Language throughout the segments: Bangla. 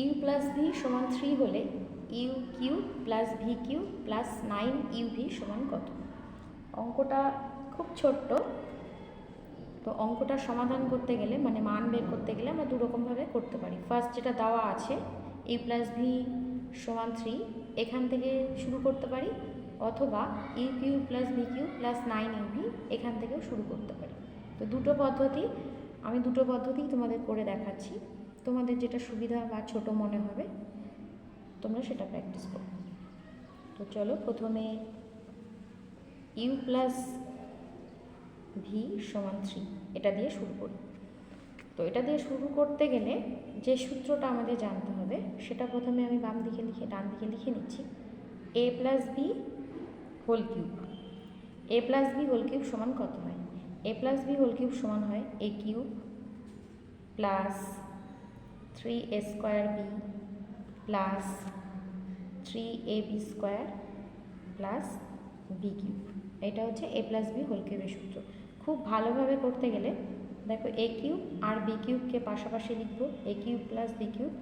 ইউ প্লাস ভি সমান থ্রি হলে u cube plus v cube plus nine u v সমান কত? অঙ্কটা খুব ছোট্ট। তো অঙ্কটা সমাধান করতে গেলে মানে মান বের করতে গেলে আমরা দুরকমভাবে করতে পারি। ফার্স্ট যেটা দেওয়া আছে, ইউ প্লাস ভি সমান থ্রি, এখান থেকে শুরু করতে পারি, অথবা u cube plus v cube plus nine u v এখান থেকেও শুরু করতে পারি। তো দুটো পদ্ধতি, আমি দুটো পদ্ধতি তোমাদের করে দেখাচ্ছি। তোমাদের যেটা সুবিধা বা ছোট মনে হবে, তোমরা সেটা প্র্যাকটিস করো। তো চলো প্রথমে ইউ প্লাস ভি সমান থ্রি এটা দিয়ে শুরু করি। তো এটা দিয়ে শুরু করতে গেলে যে সূত্রটা আমাদের জানতে হবে, সেটা প্রথমে আমি বাম দিকে লিখে, ডান দিকে লিখে নিচ্ছি। A plus b whole cube a plus b whole cube সমান কত হয়? A plus b whole cube সমান হয় a cube plus three a square b plus three a b square plus b cube এটা হচ্ছে এ প্লাস বি হোল কিউবের সূত্র। খুব ভালোভাবে করতে গেলে দেখো এ কিউব আর বি কিউবকে পাশাপাশি লিখব। A cube plus b cube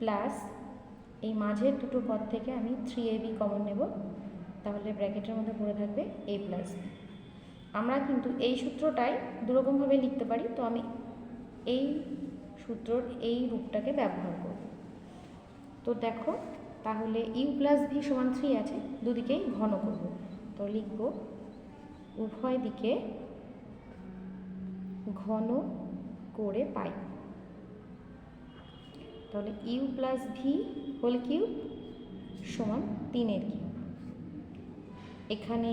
plus এই মাঝের দুটো পদ থেকে আমি থ্রি এ বি কমন নেব। তাহলে ব্র্যাকেটের মধ্যে পড়ে থাকবে এ প্লাস বি আমরা কিন্তু এই সূত্রটাই দুরকমভাবে লিখতে পারি। তো আমি এই সূত্রর এই রূপটাকে ব্যবহার করব। তো দেখো, তাহলে ইউ প্লাস ভি সমান থ্রি আছে, দুদিকেই ঘন করব। তো লিখব উভয় দিকে ঘন করে পাই। তাহলে u plus v whole cube সমান তিনের কিউব এখানে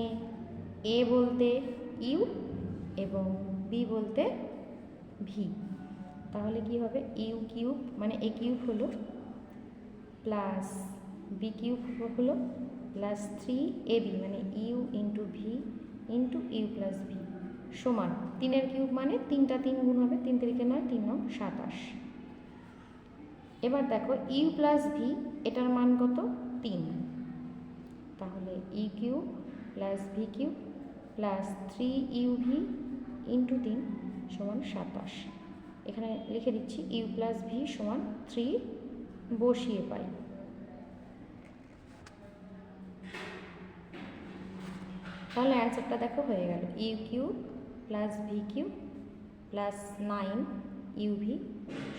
এ বলতে ইউ এবং বি বলতে ভি তাহলে কি হবে? ইউ কিউব মানে এ কিউব হলো প্লাস বি কিউব হলো প্লাস থ্রি এ বি মানে u into v into u plus v সমান। তিনের কিউব মানে তিনটা তিন গুণ হবে, তিন তারিখে নয়, তিন নং সাতাশ। এবার দেখো ইউ প্লাস ভি এটার মান কত? তিন। তাহলে u cube plus v cube plus three u v into তিন সমান সাতাশ। এখানে লিখে দিচ্ছি ইউ প্লাস ভি সমান থ্রি বসিয়ে পাই। তাহলে অ্যান্সারটা দেখো হয়ে গেল u cube plus v cube plus nine u v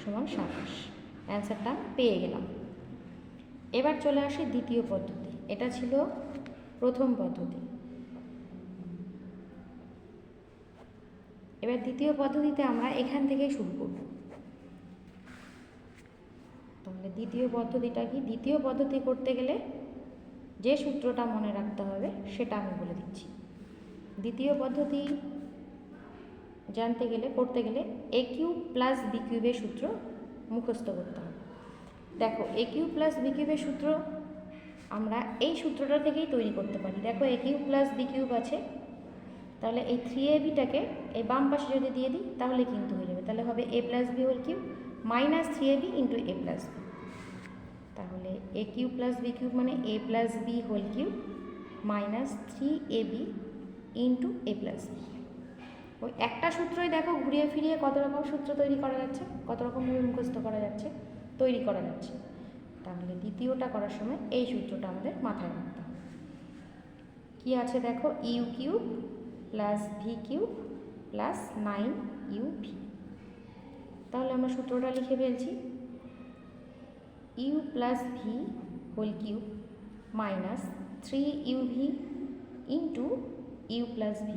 সমান সাতাশ। অ্যান্সারটা পেয়ে গেলাম। এবার চলে আসি দ্বিতীয় পদ্ধতি, এটা ছিল প্রথম পদ্ধতি। এবার দ্বিতীয় পদ্ধতিতে আমরা এখান থেকেই শুরু করব। তাহলে দ্বিতীয় পদ্ধতিটা কি? দ্বিতীয় পদ্ধতি করতে গেলে যে সূত্রটা মনে রাখতে হবে সেটা আমি বলে দিচ্ছি। দ্বিতীয় পদ্ধতি জানতে গেলে, করতে গেলে এ কিউব প্লাস বি কিউবের সূত্র মুখস্থ করতে হবে। দেখো এ কিউব প্লাস বি কিউবের সূত্র আমরা এই সূত্রটা থেকেই তৈরি করতে পারি। দেখো a cube plus b cube আছে। তাহলে এই থ্রি এ বিটাকে এই বাম পাশে যদি দিয়ে দিই, তাহলে কিন্তু হয়ে যাবে। তাহলে হবে a plus b whole cube minus three a b into a plus b তাহলে a cube plus b cube মানে a plus b whole cube minus three a b into a plus b ওই একটা সূত্রই দেখো, ঘুরিয়ে ফিরিয়ে কত রকম সূত্র তৈরি করা যাচ্ছে, কত রকমভাবে মুখস্থ করা যাচ্ছে, তৈরি করা যাচ্ছে। তাহলে দ্বিতীয়টা করার সময় এই সূত্রটা আমাদের মাথায় রাখতে হবে। কী আছে দেখো? U cube plus v cube plus nine u v তাহলে আমরা সূত্রটা লিখে ফেলছি। U plus v whole cube minus three u v into u plus v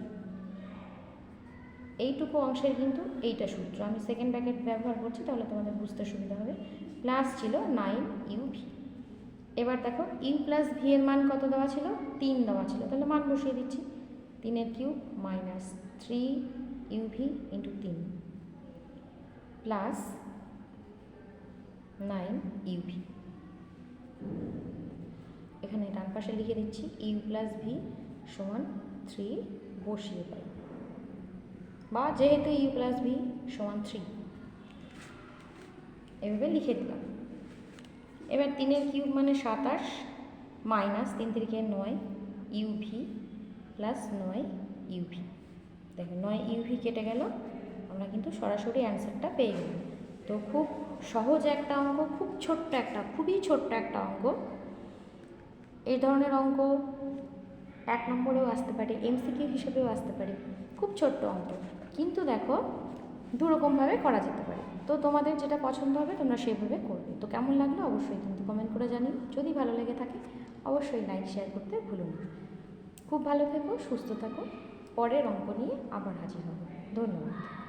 এইটুকু অংশের কিন্তু এইটা সূত্র। আমি সেকেন্ড ব্র্যাকেট ব্যবহার করছি, তাহলে তোমাদের বুঝতে সুবিধা হবে। প্লাস ছিল নাইন ইউ ভি এবার দেখো ইউ প্লাস ভি এর মান কত দেওয়া ছিল? তিন দেওয়া ছিল। তাহলে মান বসিয়ে দিচ্ছি। তিনের cube minus three u v into তিন প্লাস নাইন ইউভি। এখানে ডান পাশে লিখে দিচ্ছি ইউ প্লাস ভি সমান থ্রি বসিয়ে পাই। বা যেহেতু ইউ প্লাস ভি সমান থ্রি। এভাবে লিখে দিলাম। এবার তিনের কিউব মানে সাতাশ মাইনাস তিন তিরিকে নয় ইউভি প্লাস নয় ইউভি দেখো নয় ইউভি কেটে গেল, আমরা কিন্তু সরাসরি অ্যান্সারটা পেয়ে গেলাম। তো খুব সহজ একটা অঙ্ক, খুব ছোট্ট একটা, খুবই ছোট্ট একটা অঙ্ক। এই ধরনের অঙ্ক এক নম্বরেও আসতে পারে এমসিকিউ হিসেবেও আসতে পারে, খুব ছোট্ট অঙ্ক। কিন্তু দেখো, দুরকমভাবে করা যেতে পারে। তো তোমাদের যেটা পছন্দ হবে, তোমরা সেভাবে করবে। তো কেমন লাগল অবশ্যই কিন্তু কমেন্ট করে জানিও। যদি ভালো লেগে থাকে, অবশ্যই লাইক শেয়ার করতে ভুলো না। খুব ভালো থেকো সুস্থ থাকো। পরের অঙ্ক নিয়ে আবার হাজির হব। ধন্যবাদ।